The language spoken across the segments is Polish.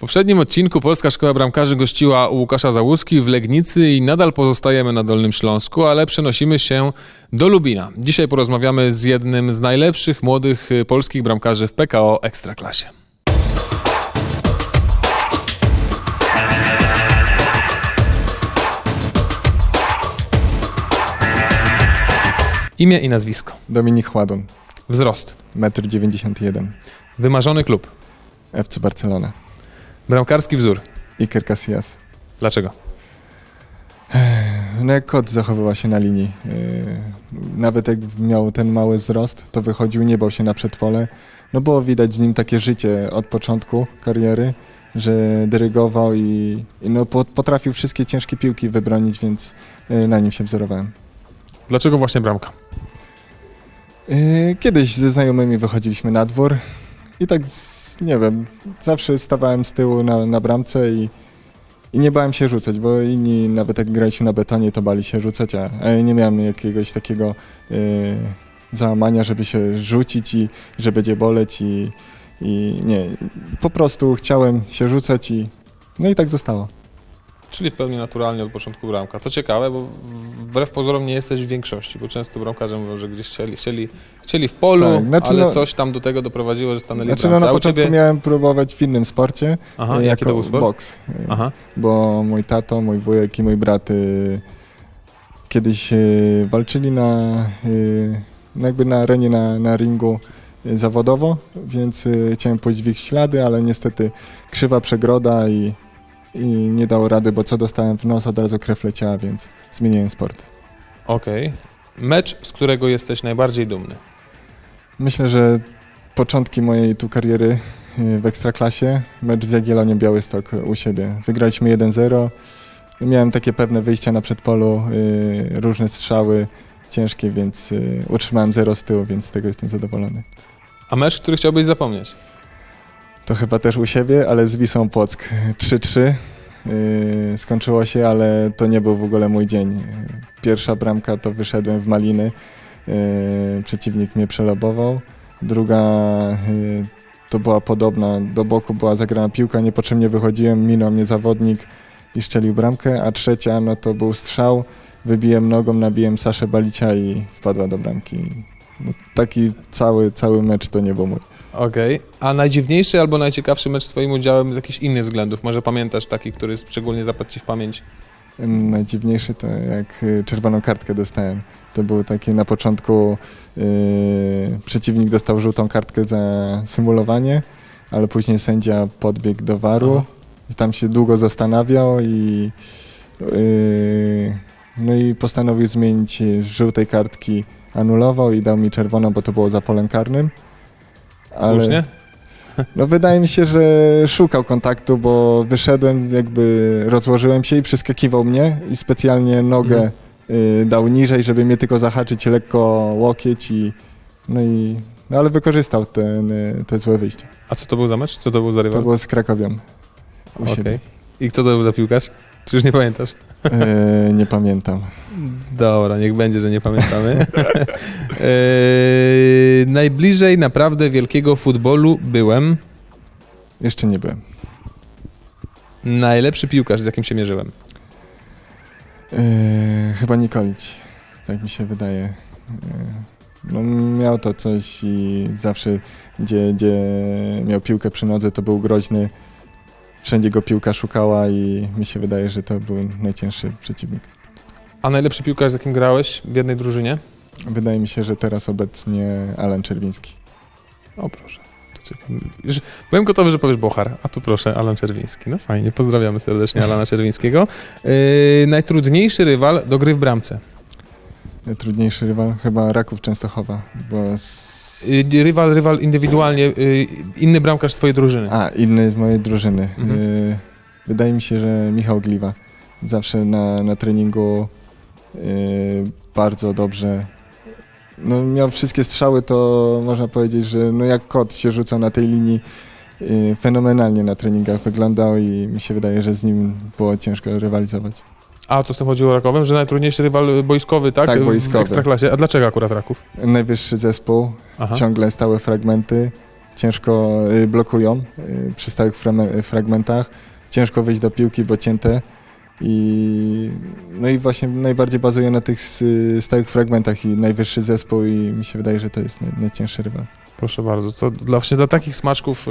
poprzednim odcinku Polska Szkoła Bramkarzy gościła u Łukasza Załuski w Legnicy i nadal pozostajemy na Dolnym Śląsku, ale przenosimy się do Lubina. Dzisiaj porozmawiamy z jednym z najlepszych młodych y, polskich bramkarzy w PKO Ekstraklasie. Imię i nazwisko. Dominik Chładun, Wzrost. 1,91 m, Wymarzony klub. FC Barcelona. Bramkarski wzór. Iker Casillas. Dlaczego? No jak kot zachowywał się na linii. Yy, Nawet jak miał ten mały wzrost, to wychodził, nie bał się na przedpole. No było widać w nim takie życie od początku kariery, że dyrygował i, i no po- potrafił wszystkie ciężkie piłki wybronić, więc yy, na nim się wzorowałem. Dlaczego właśnie bramka? Yy, Kiedyś ze znajomymi wychodziliśmy na dwór i tak, z, nie wiem, zawsze stawałem z tyłu na, na bramce i, i nie bałem się rzucać, bo inni nawet jak graliśmy na betonie, to bali się rzucać, a, ja nie miałem jakiegoś takiego yy, załamania, żeby się rzucić i że będzie boleć i, i nie, po prostu chciałem się rzucać i no i tak zostało. Czyli w pełni naturalnie od początku bramka. To ciekawe, bo wbrew pozorom nie jesteś w większości, bo często bramkarze mówią, że gdzieś chcieli, chcieli, chcieli w polu, Tak, znaczy ale no- coś tam do tego doprowadziło, że stanęli Znaczy no bramce. na A u początku ciebie... miałem próbować w innym sporcie, Aha, yy, jaki to był sport? boks. Aha. bo mój tato, mój wujek i mój brat y, kiedyś y, walczyli na, y, no jakby na arenie, na, na ringu zawodowo, więc chciałem pójść w ich ślady, ale niestety krzywa przegroda i, i nie dało rady, bo co dostałem w nos, od razu krew leciała, więc zmieniłem sport. Okej. Mecz, z którego jesteś najbardziej dumny. Myślę, że początki mojej tu kariery y, w Ekstraklasie, mecz z Jagiellonią Białystok u siebie. Wygraliśmy 1-0. Miałem takie pewne wyjścia na przedpolu, y, różne strzały ciężkie, więc y, utrzymałem 0 z tyłu, więc z tego jestem zadowolony. A mecz, który chciałbyś zapomnieć? To chyba też u siebie, ale z Wisłą Płock 3-3. y, Skończyło się, ale to nie był w ogóle mój dzień. Pierwsza bramka to wyszedłem w maliny. y, Przeciwnik mnie przelobował. Druga y, to była podobna. Do boku była zagrana piłka, niepotrzebnie wychodziłem, minął mnie zawodnik i strzelił bramkę. A trzecia no to był strzał. Wybiłem nogą, nabiłem Saszę Balicia i wpadła do bramki. No, taki cały, cały mecz to nie był mój. Okej. A najdziwniejszy albo najciekawszy mecz z twoim udziałem z jakichś innych względów? Może pamiętasz taki, który szczególnie zapadł ci w pamięć? Najdziwniejszy to jak y, czerwoną kartkę dostałem. To był taki na początku y, przeciwnik dostał żółtą kartkę za symulowanie, ale później sędzia podbiegł do waru Aha. i tam się długo zastanawiał i y, no i postanowił zmienić z żółtej kartki anulował i dał mi czerwoną, bo to było za polem karnym. Słusznie? No wydaje mi się, że szukał kontaktu, bo wyszedłem, jakby rozłożyłem się i przeskakiwał mnie i specjalnie nogę Mhm. y, dał niżej, żeby mnie tylko zahaczyć lekko łokieć i no i no ale wykorzystał ten, y, te złe wyjście. A co to był za mecz? Co to był za To rywal? było z Krakowią u Okej. I kto to był za piłkarz? Czy już nie pamiętasz? E, nie pamiętam. Dobra, niech będzie, że nie pamiętamy. Eee, najbliżej naprawdę wielkiego futbolu byłem. Jeszcze nie byłem. Najlepszy piłkarz, z jakim się mierzyłem. E, chyba Nikolić, tak mi się wydaje. No, miał to coś i zawsze, gdzie, gdzie miał piłkę przy nodze, to był groźny. Wszędzie go piłka szukała i mi się wydaje, że to był najcięższy przeciwnik. A najlepszy piłkarz, z jakim grałeś w jednej drużynie? Wydaje mi się, że teraz obecnie Alan Czerwiński. O proszę. Byłem gotowy, że powiesz Bochar, a tu proszę Alan Czerwiński. No fajnie, pozdrawiamy serdecznie Alana Czerwińskiego. Eee, najtrudniejszy rywal do gry w bramce. Trudniejszy rywal chyba Raków Częstochowa, bo z... Eee, rywal, rywal indywidualnie, eee, inny bramkarz z twojej drużyny. A, inny z mojej drużyny. Mhm. Y, wydaje mi się, że Michał Gliwa. Zawsze na, na treningu y, bardzo dobrze. No, miał wszystkie strzały, to można powiedzieć, że no jak kot się rzucał na tej linii. Y, fenomenalnie na treningach wyglądał i mi się wydaje, że z nim było ciężko rywalizować. A co z tym chodziło Rakowem? Że najtrudniejszy rywal boiskowy, tak? Tak, W- boiskowy. W Ekstraklasie. A dlaczego akurat Raków? Najwyższy zespół, Aha. ciągle stałe fragmenty, ciężko y, blokują y, przy stałych fragmentach, ciężko wyjść do piłki, bo cięte i no i właśnie najbardziej bazuje na tych stałych fragmentach i najwyższy zespół i mi się wydaje, że to jest naj, najcięższy. Proszę bardzo. To dla, właśnie dla takich smaczków e,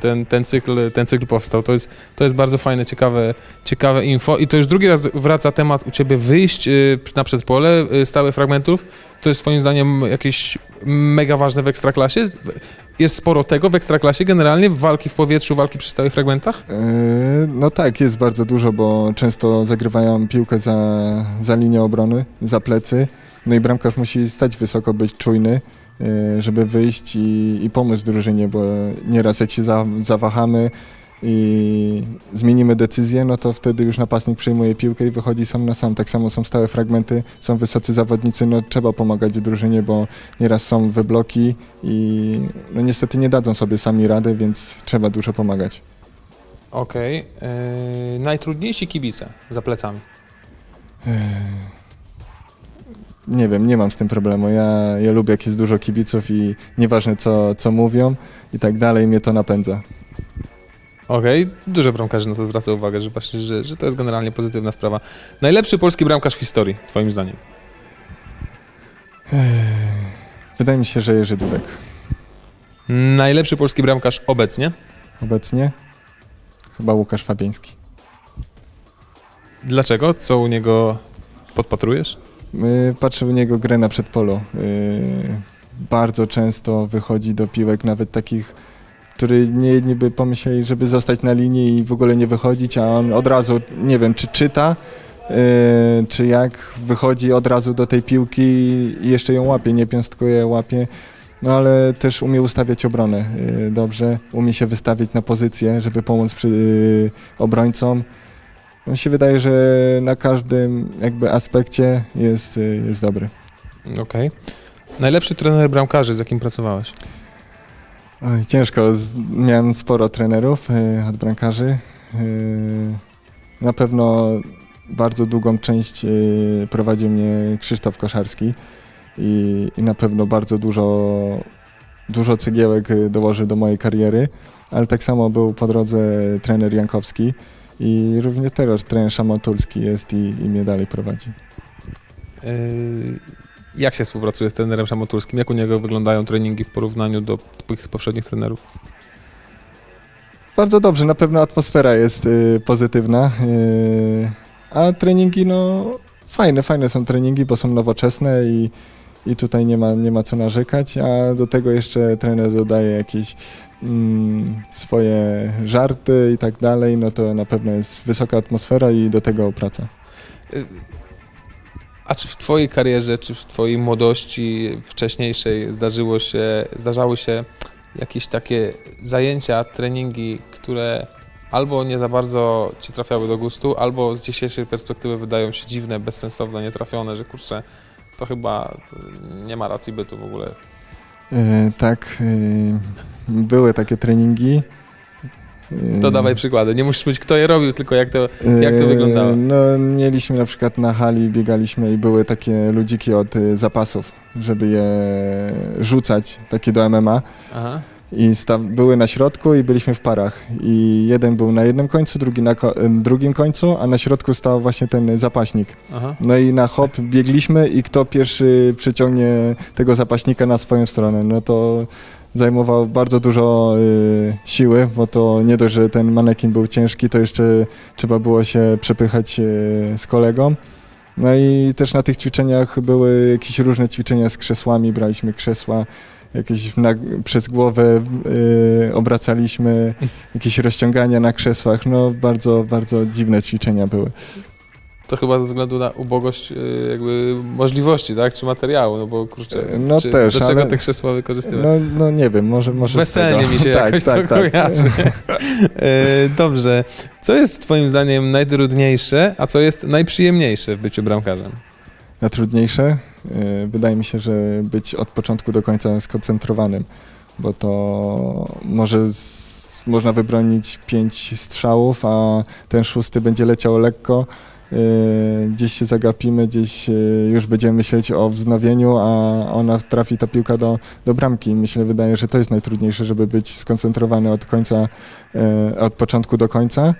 ten, ten, cykl, ten cykl powstał. To jest, to jest bardzo fajne, ciekawe, ciekawe info. I to już drugi raz wraca temat u Ciebie wyjść e, na przedpole e, stałych fragmentów. To jest Twoim zdaniem jakieś mega ważne w Ekstraklasie? Jest sporo tego w Ekstraklasie generalnie? Walki w powietrzu, walki przy stałych fragmentach? Yy, No tak, jest bardzo dużo, bo często zagrywają piłkę za, za linię obrony, za plecy. No i bramkarz musi stać wysoko, być czujny, yy, żeby wyjść i, i pomóc drużynie, bo nieraz jak się za, zawahamy i zmienimy decyzję, no to wtedy już napastnik przejmuje piłkę i wychodzi sam na sam. Tak samo są stałe fragmenty, są wysocy zawodnicy, no trzeba pomagać drużynie, bo nieraz są wybloki i no niestety nie dadzą sobie sami rady, więc trzeba dużo pomagać. Okej. E, najtrudniejsi kibice za plecami. Nie wiem, nie mam z tym problemu. Ja, ja lubię, jak jest dużo kibiców i nieważne co, co mówią i tak dalej, mnie to napędza. Okej, dużo bramkarzy na to zwraca uwagę, że właśnie, że, że to jest generalnie pozytywna sprawa. Najlepszy polski bramkarz w historii, twoim zdaniem? Wydaje mi się, że Jerzy Dudek Najlepszy polski bramkarz obecnie? obecnie. Chyba Łukasz Fabiński. Dlaczego? Co u niego podpatrujesz? My patrzę u niego grę na przedpolu. Yy, bardzo często wychodzi do piłek, nawet takich, który nie jedni by pomyśleli, żeby zostać na linii i w ogóle nie wychodzić, a on od razu, nie wiem, czy czyta, yy, czy jak wychodzi od razu do tej piłki i jeszcze ją łapie, nie piąstkuje, łapie. No ale też umie ustawiać obronę yy, dobrze, umie się wystawić na pozycję, żeby pomóc przy, yy, obrońcom. Mi się wydaje, że na każdym jakby aspekcie jest, y, jest dobry. Okej. Najlepszy trener bramkarzy, z jakim pracowałeś? Oj, ciężko, miałem sporo trenerów y, od brankarzy. Y, na pewno bardzo długą część y, prowadził mnie Krzysztof Koszarski i, i na pewno bardzo dużo, dużo cegiełek y, dołoży do mojej kariery, ale tak samo był po drodze trener Jankowski i również teraz trener Szamotulski jest i, i mnie dalej prowadzi. Jak się współpracuje z trenerem Szamotulskim? Jak u niego wyglądają treningi w porównaniu do tych poprzednich trenerów? Bardzo dobrze, na pewno atmosfera jest y, pozytywna, y, a treningi no fajne, fajne są treningi, bo są nowoczesne i, i tutaj nie ma, nie ma co narzekać, a do tego jeszcze trener dodaje jakieś mm, swoje żarty i tak dalej, no to na pewno jest wysoka atmosfera i do tego praca. Yy, A czy w twojej karierze, czy w twojej młodości wcześniejszej zdarzyło się, zdarzały się jakieś takie zajęcia, treningi, które albo nie za bardzo ci trafiały do gustu, albo z dzisiejszej perspektywy wydają się dziwne, bezsensowne, nietrafione, że kurczę, to chyba nie ma racji bytu w ogóle. Y, tak, y, były takie treningi. To dawaj przykłady. Nie musisz być kto je robił, tylko jak to... Jak to Eee, wyglądało? No, mieliśmy na przykład na hali, biegaliśmy i były takie ludziki od y, zapasów, żeby je rzucać, takie do MMA. Aha. I były na środku i byliśmy w parach. I jeden był na jednym końcu, drugi na ko- y, drugim końcu, a na środku stał właśnie ten zapaśnik. Aha. No i na hop biegliśmy i kto pierwszy przyciągnie tego zapaśnika na swoją stronę, no to zajmował bardzo dużo y, siły, bo to nie dość, że ten manekin był ciężki, to jeszcze trzeba było się przepychać y, z kolegą. No i też na tych ćwiczeniach były jakieś różne ćwiczenia z krzesłami, braliśmy krzesła, jakieś na, przez głowę y, obracaliśmy, jakieś rozciągania na krzesłach, no bardzo, bardzo dziwne ćwiczenia były. To chyba ze względu na ubogość y, jakby możliwości, tak? Czy materiału, no bo kurczę, E, no czy, też, do czego ale- te krzesła wykorzystywać? No, no nie wiem, może, może Weselnie mi się tak, jakoś tak, to tak. kojarzy. E, Dobrze. Co jest twoim zdaniem najtrudniejsze, a co jest najprzyjemniejsze w byciu bramkarzem? Najtrudniejsze? Yy, Wydaje mi się, że być od początku do końca skoncentrowanym, bo to może z, można wybronić pięć strzałów, a ten szósty będzie leciał lekko gdzieś się zagapimy, gdzieś y, już będziemy myśleć o wznowieniu, a ona trafi ta piłka do, do bramki. Myślę, wydaje, że to jest najtrudniejsze, żeby być skoncentrowany od końca, y, od początku do końca,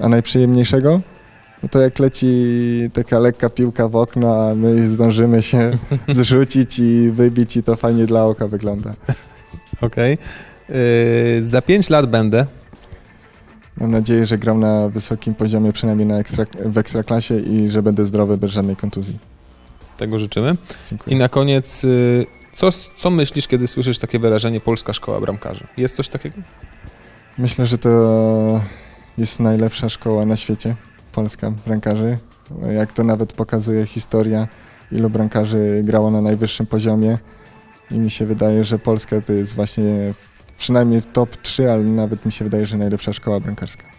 a najprzyjemniejszego no to jak leci taka lekka piłka w okno, a my zdążymy się zrzucić i wybić i to fajnie dla oka wygląda. Okej. Yy, za 5 lat będę. Mam nadzieję, że gram na wysokim poziomie, przynajmniej na ekstra, w ekstraklasie i że będę zdrowy bez żadnej kontuzji. Tego życzymy. Dziękuję. I na koniec, yy, co, co myślisz, kiedy słyszysz takie wyrażenie Polska Szkoła Bramkarzy? Jest coś takiego? Myślę, że to jest najlepsza szkoła na świecie, polska bramkarzy. Jak to nawet pokazuje historia, ilu bramkarzy grało na najwyższym poziomie. I mi się wydaje, że Polska to jest właśnie przynajmniej w top 3, ale nawet mi się wydaje, że najlepsza szkoła bramkarska.